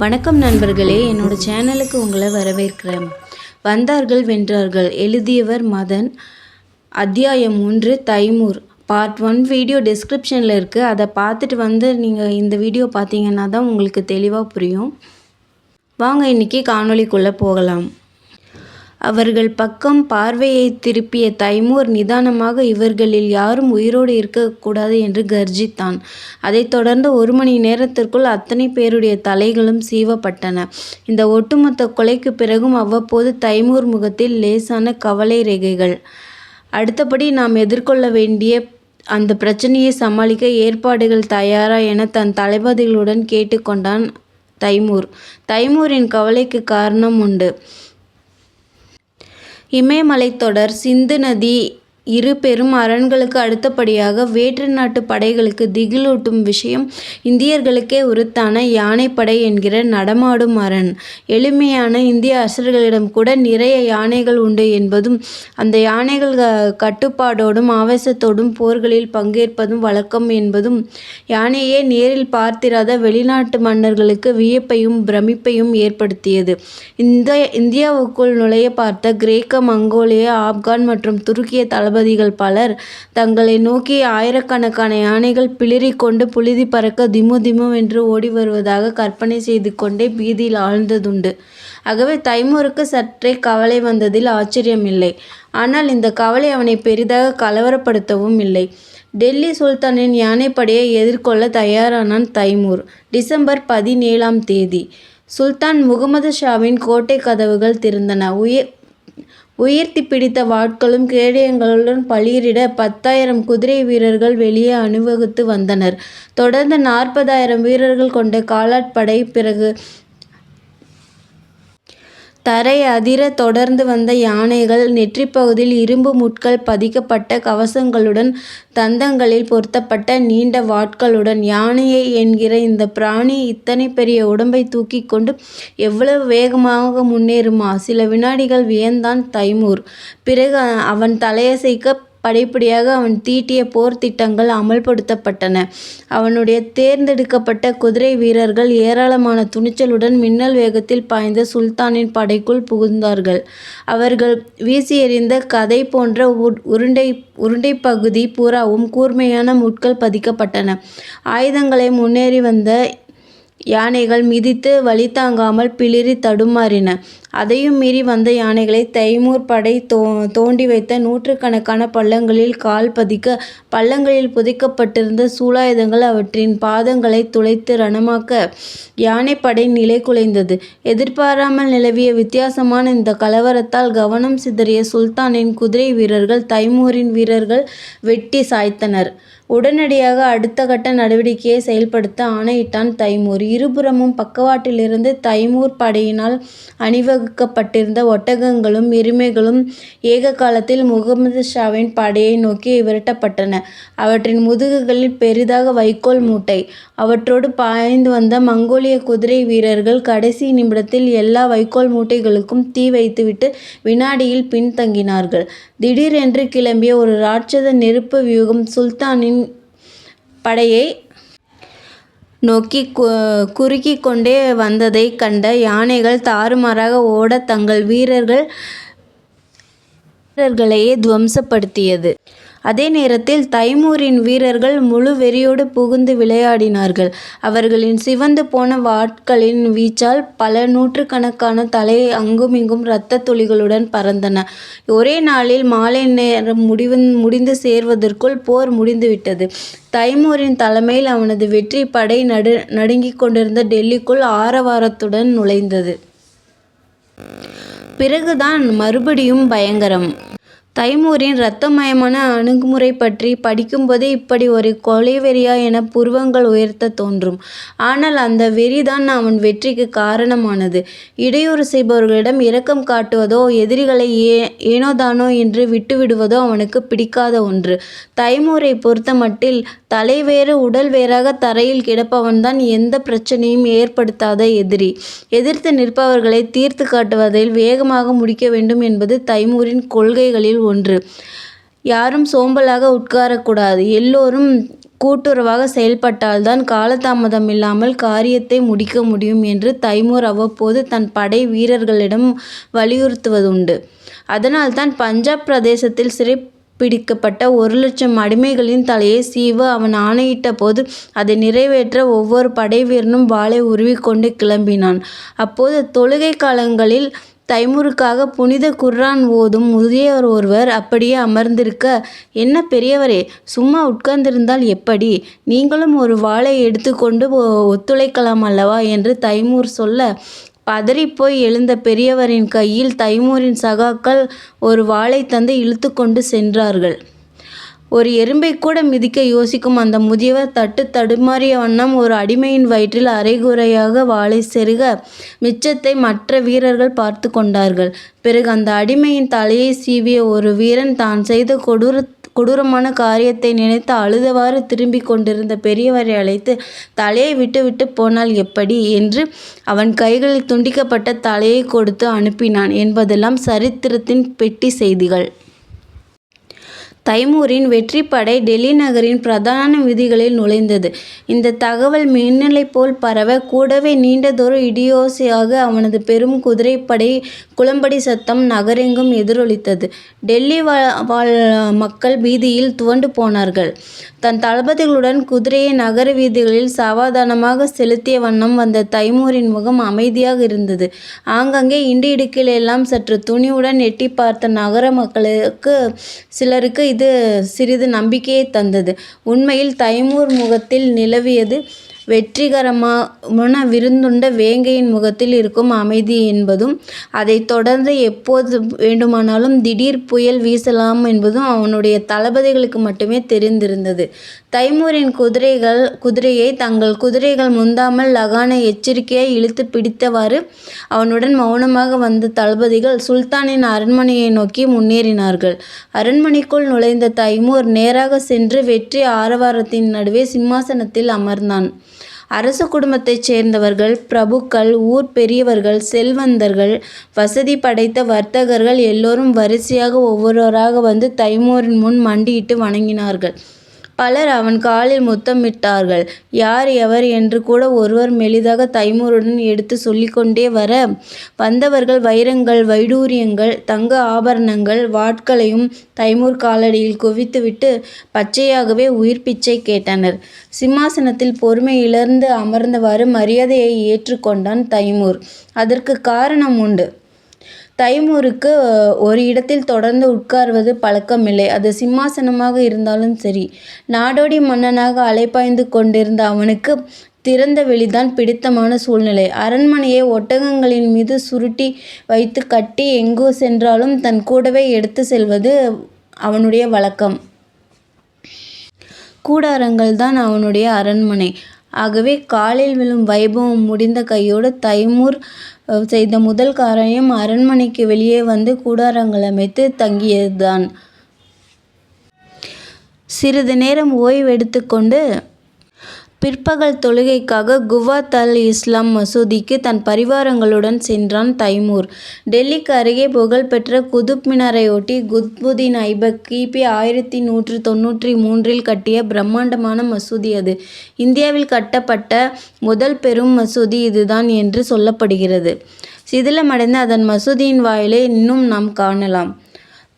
வணக்கம் நண்பர்களே என்னோட சேனலுக்கு உங்களை வரவேற்கிறேன். வந்தார்கள் வென்றார்கள். எழுதியவர் மதன். அத்தியாயம் ஒன்று தைமூர். பார்ட் ஒன் வீடியோ டிஸ்கிரிப்ஷனில் இருக்குது அதை பார்த்துட்டு வந்து நீங்கள் இந்த வீடியோ பார்த்தீங்கன்னா தான் உங்களுக்கு தெளிவாக புரியும். வாங்க இன்றைக்கி காணொளிக்குள்ளே போகலாம். அவர்கள் பக்கம் பார்வையை திருப்பிய தைமூர் நிதானமாக இவர்களில் யாரும் உயிரோடு இருக்கக்கூடாது என்று கர்ஜித்தான். அதைத் தொடர்ந்து ஒரு மணி நேரத்திற்குள் அத்தனை பேருடைய தலைகளும் சீவப்பட்டன. இந்த ஒட்டுமொத்த கொலைக்கு பிறகும் அவ்வப்போது தைமூர் முகத்தில் லேசான கவலை ரேகைகள். அடுத்தபடி நாம் எதிர்கொள்ள வேண்டிய அந்த பிரச்சனையை சமாளிக்க ஏற்பாடுகள் தயாரா என தன் தளபதிகளுடன் கேட்டுக்கொண்டான் தைமூர். தைமூரின் கவலைக்கு காரணம் உண்டு. இமயமலைத்தொடர் சிந்து நதி இரு பெரும் அரண்களுக்கு அடுத்தபடியாக வேற்று நாட்டு படைகளுக்கு திகிலூட்டும் விஷயம் இந்தியர்களுக்கே உருத்தான யானைப்படை என்கிற நடமாடும் அரண் எளிமையான இந்திய அரசர்களிடம் கூட நிறைய யானைகள் உண்டு என்பதும் அந்த யானைகள் கட்டுப்பாடோடும் ஆவேசத்தோடும் போர்களில் பங்கேற்பதும் வழக்கம் என்பதும் யானையே நேரில் பார்த்திராத வெளிநாட்டு மன்னர்களுக்கு வியப்பையும் பிரமிப்பையும் ஏற்படுத்தியது. இந்த இந்தியாவுக்குள் நுழைய பார்த்த கிரேக்க மங்கோலிய ஆப்கான் மற்றும் துருக்கிய தளபதி தளபதிகள் பலர் தங்களை நோக்கி ஆயிரக்கணக்கான யானைகள் பிளிறிக்கொண்டு புழுதி பறக்க திமு திமு என்று ஓடி வருவதாக கற்பனை செய்து கொண்டே பீதியில் ஆழ்ந்ததுண்டு. ஆகவே தைமூருக்கு சற்றே கவலை வந்ததில் ஆச்சரியமில்லை. ஆனால் இந்த கவலை அவனை பெரிதாக கலவரப்படுத்தவும் இல்லை. டெல்லி சுல்தானின் யானைப்படையை எதிர்கொள்ள தயாரானான் தைமூர். டிசம்பர் பதினேழாம் தேதி. சுல்தான் முகமது ஷாவின் கோட்டைக் கதவுகள் திறந்தன. உயர் உயர்த்தி பிடித்த வாட்களும் கேடயங்களுடன் பளிரிட பத்தாயிரம் குதிரை வீரர்கள் வெளியே அணிவகுத்து வந்தனர். தொடர்ந்து நாற்பதாயிரம் வீரர்கள் கொண்ட காலாட்படை பிறகு தரை அதிர தொடர்ந்து வந்த யானைகள் நெற்றிப்பகுதியில் இரும்பு முட்கள் பதிக்கப்பட்ட கவசங்களுடன் தந்தங்களில் பொருத்தப்பட்ட நீண்ட வாட்களுடன். யானையை என்கிற இந்த பிராணி இத்தனை பெரிய உடம்பை தூக்கி கொண்டு எவ்வளவு வேகமாக முன்னேறுமா? சில வினாடிகள் வியந்தான் தைமூர். பிறகு அவன் தலையசைக்க படிப்படியாக அவன் தீட்டிய போர் திட்டங்கள் அமல்படுத்தப்பட்டன. அவனுடைய தேர்ந்தெடுக்கப்பட்ட குதிரை வீரர்கள் ஏராளமான துணிச்சலுடன் மின்னல் வேகத்தில் பாய்ந்த சுல்தானின் படைக்குள் புகுந்தார்கள். அவர்கள் வீசியெறிந்த கதை போன்ற உருண்டை உருண்டைப் பகுதி பூராவும் கூர்மையான முட்கள் பதிக்கப்பட்டன. ஆயுதங்களை முன்னேறி வந்த யானைகள் மிதித்து வழி தாங்காமல் பிளிறி தடுமாறின. அதையும் மீறி வந்த யானைகளை தைமூர் படை தோ தோண்டி வைத்த நூற்றுக்கணக்கான பள்ளங்களில் கால் பதிக்க, பள்ளங்களில் புதைக்கப்பட்டிருந்த சூலாயுதங்கள் அவற்றின் பாதங்களைத் துளைத்து ரணமாக்க யானைப்படை நிலைகுலைந்தது. எதிர்பாராமல் நிலவிய வித்தியாசமான இந்த கலவரத்தால் கவனம் சிதறிய சுல்தானின் குதிரை வீரர்கள் தைமூரின் வீரர்கள் வெட்டி சாய்த்தனர். உடனடியாக அடுத்த கட்ட நடவடிக்கையை செயல்படுத்த ஆணையிட்டான் தைமூர். இருபுறமும் பக்கவாட்டிலிருந்து தைமூர் படையினால் நிர்வகிக்கப்பட்டிருந்த ஒட்டகங்களும் எருமைகளும் ஏக காலத்தில் முகமது ஷாவின் படையை நோக்கி விரட்டப்பட்டன. அவற்றின் முதுகுகளில் பெரிதாக வைக்கோல் மூட்டை. அவற்றோடு பாய்ந்து வந்த மங்கோலிய குதிரை வீரர்கள் கடைசி நிமிடத்தில் எல்லா வைக்கோல் மூட்டைகளுக்கும் தீ வைத்துவிட்டு வினாடியில் பின்தங்கினார்கள். திடீரென்று கிளம்பிய ஒரு ராட்சத நெருப்பு வியூகம் சுல்தானின் படையை நோக்கி குறுக்கிக் கொண்டே வந்ததைக் கண்ட யானைகள் தாறுமாறாக ஓடத் தங்கள் வீரர்கள் வீரர்களையே துவம்சப்படுத்தியது. அதே நேரத்தில் தைமூரின் வீரர்கள் முழு வெறியோடு புகுந்து விளையாடினார்கள். அவர்களின் சிவந்து போன வாட்களின் வீச்சால் பல நூற்றுக்கணக்கான தலை அங்குமிங்கும் இரத்த துளிகளுடன் பறந்தன. ஒரே நாளில் மாலை நேரம் முடிவு முடிந்து சேர்வதற்குள் போர் முடிந்துவிட்டது. தைமூரின் தலைமையில் அவனது வெற்றி படை நடு நடுங்கிக் கொண்டிருந்த டெல்லிக்குள் ஆரவாரத்துடன் நுழைந்தது. பிறகுதான் மறுபடியும் பயங்கரம். தைமூரின் இரத்தமயமான அணுகுமுறை பற்றி படிக்கும்போதே இப்படி ஒரு கொலைவெறியா என புருவங்கள் உயர்த்தத் தோன்றும். ஆனால் அந்த வெறிதான் அவன் வெற்றிக்குக் காரணமானது. இடையூறு செய்பவர்களிடம் இரக்கம் காட்டுவதோ எதிரிகளை ஏனோதானோ என்று விட்டுவிடுவதோ அவனுக்குப் பிடிக்காத ஒன்று. தைமூரைப் பொறுத்தமட்டில் தலை வேறு உடல் வேறாக தரையில் கிடப்பவன்தான் எந்த பிரச்சனையும் ஏற்படுத்தாத எதிரி. எதிர்த்து நிற்பவர்களை தீர்த்து காட்டுவதில் வேகமாக முடிக்க வேண்டும் என்பது தைமூரின் கொள்கைகளில் ஒன்று. யாரும் சோம்பலாக உட்காரக்கூடாது எல்லோரும் கூட்டுறவாக செயல்பட்டால்தான் காலதாமதமில்லாமல் காரியத்தை முடிக்க முடியும் என்று தைமூர் அவ்வப்போது தன் படை வீரர்களிடம் வலியுறுத்துவதுண்டு. அதனால்தான் பஞ்சாப் பிரதேசத்தில் சிறை பிடிக்கப்பட்ட ஒரு லட்சம் அடிமைகளின் தலையை சீவ அவன் ஆணையிட்டபோது அதை நிறைவேற்ற ஒவ்வொரு படைவீரனும் வாளை உருவிக்கொண்டு கிளம்பினான். அப்போது தொழுகைக் காலங்களில் தைமூருக்காக புனித குர்ஆன் ஓதும் முதியவர் ஒருவர் அப்படியே அமர்ந்திருக்க என்ன பெரியவரே சும்மா உட்கார்ந்திருந்தால் எப்படி? நீங்களும் ஒரு வாளை எடுத்துக்கொண்டு ஒத்துழைக்கலாம் அல்லவா? என்று தைமூர் சொல்ல பதறிப்போய் எழுந்த பெரியவரின் கையில் தைமூரின் சகாக்கள் ஒரு வாளை தந்து இழுத்துக்கொண்டு சென்றார்கள். ஒரு எறும்பைக்கூட மிதிக்க யோசிக்கும் அந்த முதியவர் தட்டு தடுமாறிய வண்ணம் ஒரு அடிமையின் வயிற்றில் அரைகுறையாக வாளை செருக மிச்சத்தை மற்ற வீரர்கள் பார்த்து கொண்டார்கள். பிறகு அந்த அடிமையின் தலையை சீவிய ஒரு வீரன் தான் செய்த கொடூர கொடூரமான காரியத்தை நினைத்து அழுதவாறு திரும்பிக் கொண்டிருந்த பெரியவரை அழைத்து தலையை விட்டுவிட்டுப் போனால் எப்படி? என்று அவன் கைகளில் துண்டிக்கப்பட்ட தலையை கொடுத்து அனுப்பினான் என்பதெல்லாம் சரித்திரத்தின் பெட்டி செய்திகள். தைமூரின் வெற்றிப்படை டெல்லி நகரின் பிரதான வீதிகளில் நுழைந்தது. இந்த தகவல் மின்னலைப்போல் பரவ கூடவே நீண்டதொரு இடியோசையாக அவனது பெரும் குதிரைப்படை குளம்படி சத்தம் நகரெங்கும் எதிரொலித்தது. டெல்லி வாழ் மக்கள் பீதியில் துவண்டு போனார்கள். தன் தளபதிகளுடன் குதிரையை நகர வீதிகளில் சாவதானமாகச் செலுத்திய வண்ணம் வந்த தைமூரின் முகம் அமைதியாக இருந்தது. ஆங்காங்கே இண்டு இடுக்கிலெல்லாம் சற்று துணிவுடன் எட்டிப் பார்த்த நகர மக்களுக்கு சிலருக்கு மீது சிறிது நம்பிக்கையைத் தந்தது. உண்மையில் தைமூர் முகத்தில் நிலவியது வெற்றிகரமான விருந்துண்ட வேங்கையின் முகத்தில் இருக்கும் அமைதி என்பதும் அதைத் தொடர்ந்து எப்போது வேண்டுமானாலும் திடீர் புயல் வீசலாம் என்பதும் அவனுடைய தளபதிகளுக்கு மட்டுமே தெரிந்திருந்தது. தைமூரின் குதிரைகள் குதிரையை தங்கள் குதிரைகள் முந்தாமல் லகானை எச்சரிக்கையாய் இழுத்துப் பிடித்தவாறு அவனுடன் மௌனமாக வந்த தளபதிகள் சுல்தானின் அரண்மனையை நோக்கி முன்னேறினார்கள். அரண்மனைக்குள் நுழைந்த தைமூர் நேராக சென்று வெற்றி ஆரவாரத்தின் நடுவே சிம்மாசனத்தில் அமர்ந்தான். அரச குடும்பத்தைச் சேர்ந்தவர்கள் பிரபுக்கள் ஊர்ப் பெரியவர்கள் செல்வந்தர்கள் வசதி படைத்த வர்த்தகர்கள் எல்லோரும் வரிசையாக ஒவ்வொருவராக வந்து தைமூரின் முன் மண்டியிட்டு வணங்கினார்கள். பலர் அவன் காலில் முத்தமிட்டார்கள். யார் எவர் என்று கூட ஒருவர் மெளிதாக தைமூருடன் எடுத்து சொல்லிக்கொண்டே வர வந்தவர்கள் வைரங்கள் வைடூரியங்கள் தங்க ஆபரணங்கள் வாட்களையும் தைமூர் காலடியில் குவித்துவிட்டு பச்சையாகவே உயிர் பிச்சை கேட்டனர். சிம்மாசனத்தில் பொறுமை இழந்து அமர்ந்தவாறு மரியாதையை ஏற்றுக்கொண்டான் தைமூர். அதற்குக் காரணம் உண்டு. தைமூருக்கு ஒரு இடத்தில் தொடர்ந்து உட்கார்வது பழக்கமில்லை. அது சிம்மாசனமாக இருந்தாலும் சரி. நாடோடி மன்னனாக அலைபாய்ந்து கொண்டிருந்த அவனுக்கு திறந்த வெளிதான் பிடித்தமான சூழ்நிலை. அரண்மனையை ஒட்டகங்களின் மீது சுருட்டி வைத்து கட்டி எங்கு சென்றாலும் தன் கூடவே எடுத்து செல்வது அவனுடைய வழக்கம். கூடாரங்கள் தான் அவனுடைய அரண்மனை. ஆகவே காலில் விழும் வைபவம் முடிந்த கையோடு தைமூர் செய்த முதல் காரியம் அரண்மனைக்கு வெளியே வந்து கூடாரங்கள் அமைத்து தங்கியதுதான். சிறிது நேரம் ஓய்வெடுத்துக்கொண்டு பிற்பகல் தொழுகைக்காக குவாத் அல்-இஸ்லாம் மசூதிக்கு தன் பரிவாரங்களுடன் சென்றான் தைமூர். டெல்லிக்கு அருகே புகழ்பெற்ற குதுப் மினாரையொட்டி குத்புதீன் ஐபக் கிபி ஆயிரத்தி ஆயிரத்து நூற்று தொண்ணூற்று மூன்றில் கட்டிய பிரமாண்டமான மசூதி அது. இந்தியாவில் கட்டப்பட்ட முதல் பெரும் மசூதி இதுதான் என்று சொல்லப்படுகிறது. சிதிலமடைந்த அதன் மசூதியின் வாயிலை இன்னும் நாம் காணலாம்.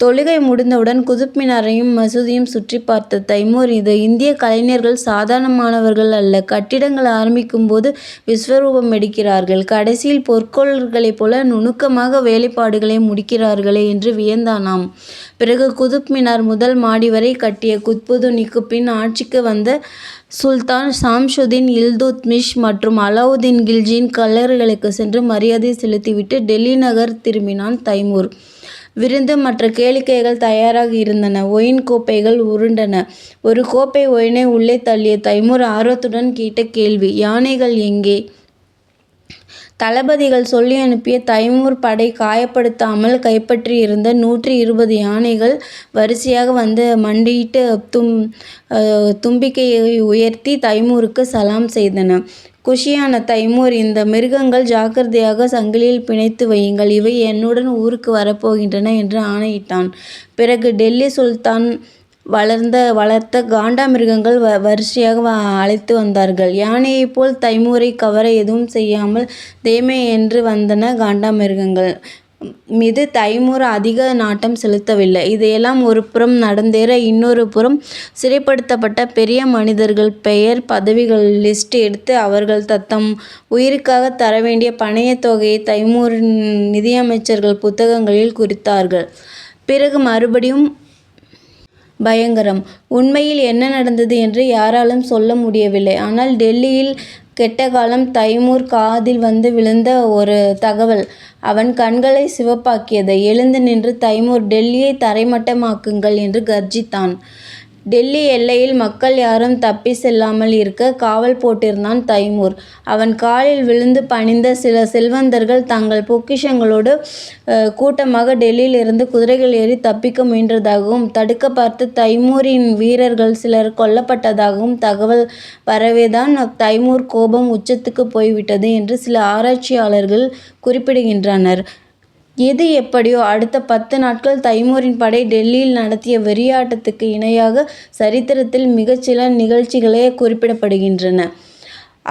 தொழுகை முடிந்தவுடன் குதுப் மினாரையும் மசூதியும் சுற்றிப் பார்த்த தைமூர் இது இந்திய கலைஞர்கள் சாதாரணமானவர்கள் அல்ல. கட்டிடங்கள் ஆரம்பிக்கும்போது விஸ்வரூபம் எடுக்கிறார்கள். கடைசியில் பொற்கோடர்களைப் போல நுணுக்கமாக வேலைப்பாடுகளை முடிக்கிறார்களே என்று வியந்தானாம். பிறகு குதுப் மினார் முதல் மாடிவரை கட்டிய குத்புதுனிக்கு பின் ஆட்சிக்கு வந்த சுல்தான் சாம்சுதீன் இல்துத்மிஷ் மற்றும் அலாவுதீன் கில்ஜியின் கல்லறைகளுக்கு சென்று மரியாதை செலுத்திவிட்டு டெல்லி நகர் திரும்பினான் தைமூர். விருந்து மற்ற கேளிக்கைகள் தயாராக இருந்தன. ஒயின் கோப்பைகள் உருண்டன. ஒரு கோப்பை ஒயினை உள்ளே தள்ளிய தைமூர் ஆர்வத்துடன் கேட்ட கேள்வி யானைகள் எங்கே? தளபதிகள் சொல்லியனுப்பிய தைமூர் படை காயப்படுத்தாமல் கைப்பற்றியிருந்த நூற்று இருபது யானைகள் வரிசையாக வந்து மண்டியிட்டுத் தும்பிக்கையை உயர்த்தி தைமூருக்கு சலாம் செய்தன. குஷியான தைமூர் இந்த மிருகங்கள் ஜாக்கிரதையாக சங்கிலியில் பிணைத்து வையுங்கள் இவை என்னுடன் ஊருக்கு வரப்போகின்றன என்று ஆணையிட்டான். பிறகு டெல்லி சுல்தான் வளர்ந்த வளர்த்த காண்டாமிருகங்கள் வரிசையாக அழைத்து வந்தார்கள். யானையைப் போல் தைமூரை கவர எதுவும் செய்யாமல் தேமே என்று வந்தன காண்டாமிருகங்கள் மீது தைமூர் அதிக நாட்டம் செலுத்தவில்லை. இதையெல்லாம் ஒரு புறம் நடந்தேற இன்னொரு புறம் சிறைப்படுத்தப்பட்ட பெரிய மனிதர்கள் பெயர் பதவிகள் லிஸ்ட் எடுத்து அவர்கள் தத்தம் உயிருக்காகத் தரவேண்டிய பணையத் தொகையை தைமூரின் நிதியமைச்சர்கள் புத்தகங்களில் குறித்தார்கள். பிறகு மறுபடியும் பயங்கரம். உண்மையில் என்ன நடந்தது என்று யாராலும் சொல்ல முடியவில்லை. ஆனால் டெல்லியில் கெட்ட காலம் தைமூர் காதில் வந்து விழுந்த ஒரு தகவல் அவன் கண்களை சிவப்பாக்கியது. எழுந்து நின்று தைமூர் டெல்லியை தரைமட்டமாக்குங்கள் என்று கர்ஜித்தான். டெல்லி எல்லையில் மக்கள் யாரும் தப்பி செல்லாமல் இருக்க காவல் போட்டிருந்தான் தைமூர். அவன் காலில் விழுந்து பணிந்த சில செல்வந்தர்கள் தங்கள் பொக்கிஷங்களோடு கூட்டமாக டெல்லியிலிருந்து குதிரைகள் ஏறி தப்பிக்க முயன்றதாகவும் தடுக்க பார்த்து தைமூரின் வீரர்கள் சிலர் கொல்லப்பட்டதாகவும் தகவல் வரவேதான் தைமூர் கோபம் உச்சத்துக்கு போய்விட்டது என்று சில ஆராய்ச்சியாளர்கள் குறிப்பிடுகின்றனர். எது எப்படியோ அடுத்த பத்து நாட்கள் தைமூரின் படை டெல்லியில் நடத்திய வெறியாட்டத்துக்கு இணையாக சரித்திரத்தில் மிகச்சில நிகழ்ச்சிகளே குறிப்பிடப்படுகின்றன.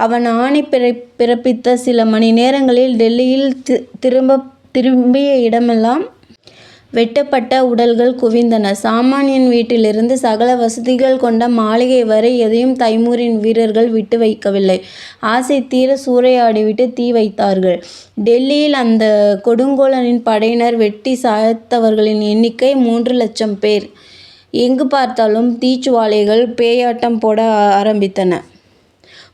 அவன் ஆணை பிறப்பித்த சில மணி நேரங்களில் டெல்லியில் திரும்ப திரும்பிய இடமெல்லாம் வெட்டப்பட்ட உடல்கள் குவிந்தன. சாமான்யன் வீட்டிலிருந்து சகல வசதிகள் கொண்ட மாளிகை வரை எதையும் தைமூரின் வீரர்கள் விட்டு வைக்கவில்லை. ஆசை தீர சூறையாடிவிட்டு தீ வைத்தார்கள். டெல்லியில் அந்த கொடுங்கோலனின் படையினர் வெட்டி சாய்த்தவர்களின் எண்ணிக்கை மூன்று லட்சம் பேர். எங்கு பார்த்தாலும் தீச்சுவாலைகள் பேயாட்டம் போட ஆரம்பித்தன.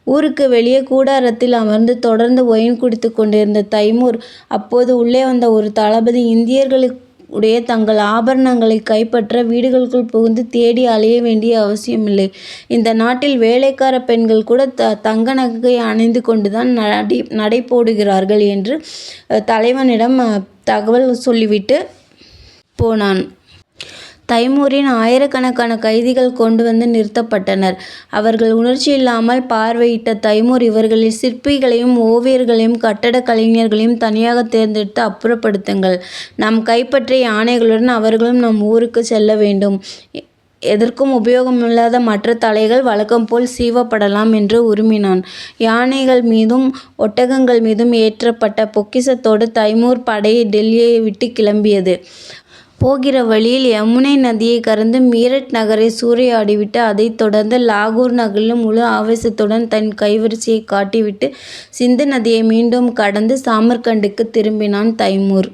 ஊருக்கு வெளியே கூடாரத்தில் அமர்ந்து தொடர்ந்து ஒயின் குடித்து கொண்டிருந்த தைமூர் அப்போது உள்ளே வந்த ஒரு தளபதி இந்தியர்களுக்கு உடைய தங்கள் ஆபரணங்களை கைப்பற்ற வீடுகளுக்குள் புகுந்து தேடி அலைய வேண்டிய அவசியமில்லை. இந்த நாட்டில் வேலைக்கார பெண்கள் கூட த தங்க நகை அணிந்து கொண்டுதான் நடை போடுகிறார்கள் என்று தலைவனிடம் தகவல் சொல்லிவிட்டு போனான். தைமூரின் ஆயிரக்கணக்கான கைதிகள் கொண்டு வந்து நிறுத்தப்பட்டனர். அவர்கள் உணர்ச்சியில்லாமல் பார்வையிட்ட தைமூர் இவர்களில் சிற்பிகளையும் ஓவியர்களையும் கட்டடக் கலைஞர்களையும் தனியாகத் தேர்ந்தெடுத்து அப்புறப்படுத்துங்கள். நாம் கைப்பற்றிய யானைகளுடன் அவர்களும் நம் ஊருக்குச் செல்ல வேண்டும். எதற்கும் உபயோகமில்லாத மற்ற தலைகள் வழக்கம்போல் சீவப்படலாம் என்று உறுமினான். யானைகள் மீதும் ஒட்டகங்கள் மீதும் ஏற்றப்பட்ட பொக்கிஷத்தோடு தைமூர் படை டெல்லியை விட்டுக் கிளம்பியது. போகிற வழியில் யமுனை நதியைக் கடந்து மீரட் நகரை சூறையாடிவிட்டு அதைத் தொடர்ந்து லாகூர் நகரில் முழு ஆவேசத்துடன் தன் கைவரிசையை காட்டிவிட்டு சிந்து நதியை மீண்டும் கடந்து சாமர்கண்டுக்குத் திரும்பினான் தைமூர்.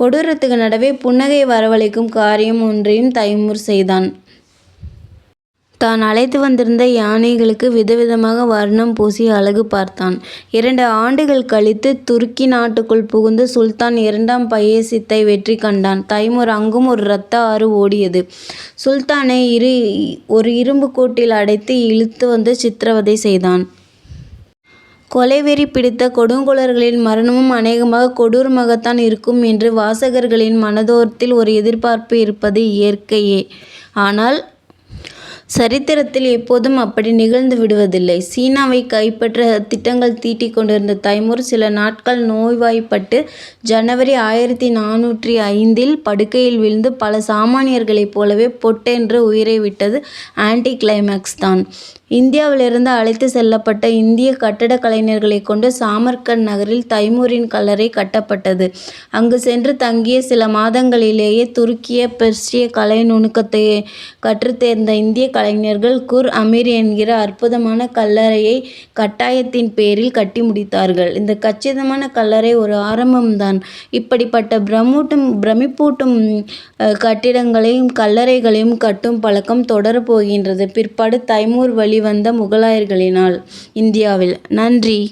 கொடூரத்துக்கு நடுவே புன்னகை வரவழைக்கும் காரியம் ஒன்றையும் தைமூர் செய்தான். தான் அழைத்து வந்திருந்த யானைகளுக்கு விதவிதமாக வர்ணம் பூசி அழகு பார்த்தான். இரண்டு ஆண்டுகள் கழித்து துருக்கி நாட்டுக்குள் புகுந்து சுல்தான் இரண்டாம் பையசித்தை வெற்றி கண்டான். தைமூர் அங்கும் ஒரு இரத்த ஆறு ஓடியது. சுல்தானை இரு ஒரு இரும்பு கூட்டில் அடைத்து இழுத்து வந்து சித்திரவதை செய்தான். கொலைவெறி பிடித்த கொடுங்கோலர்களின் மரணமும் அநேகமாக கொடூரமாகத்தான் இருக்கும் என்று வாசகர்களின் மனதோரத்தில் ஒரு எதிர்பார்ப்பு இருப்பது இயற்கையே. ஆனால் சரித்திரத்தில் எப்போதும் அப்படி நிகழ்ந்து விடுவதில்லை. சீனாவைக் கைப்பற்ற திட்டங்கள் தீட்டிக் கொண்டிருந்த தைமூர் சில நாட்கள் நோய்வாய்ப்பட்டு ஜனவரி ஆயிரத்தி நானூற்றி ஐந்தில் படுக்கையில் விழுந்து பல சாமானியர்களைப் போலவே பொட்டென்று உயிரை விட்டது ஆன்டி கிளைமாக்ஸ்தான். இந்தியாவிலிருந்து அழைத்துச் செல்லப்பட்ட இந்திய கட்டடக் கலைஞர்களை கொண்டு சாமர்கண்ட் நகரில் தைமூரின் கல்லறை கட்டப்பட்டது. அங்கு சென்று தங்கிய சில மாதங்களிலேயே துருக்கிய பெர்ஷிய கலை நுணுக்கத்தை கற்றுத்தேர்ந்த தேர்ந்த கலைஞர்கள் குர் அமீர் என்கிற அற்புதமான கல்லறையை கட்டாயத்தின் பேரில் கட்டி முடித்தார்கள். இந்த கச்சிதமான கல்லறை ஒரு ஆரம்பம்தான். இப்படிப்பட்ட பிரமூட்டும் பிரமிப்பூட்டும் கட்டிடங்களையும் கல்லறைகளையும் கட்டும் பழக்கம் தொடரப் போகின்றது பிற்பாடு தைமூர் வழி வந்த முகலாயர்களினால். இந்தியாவில். நன்றி.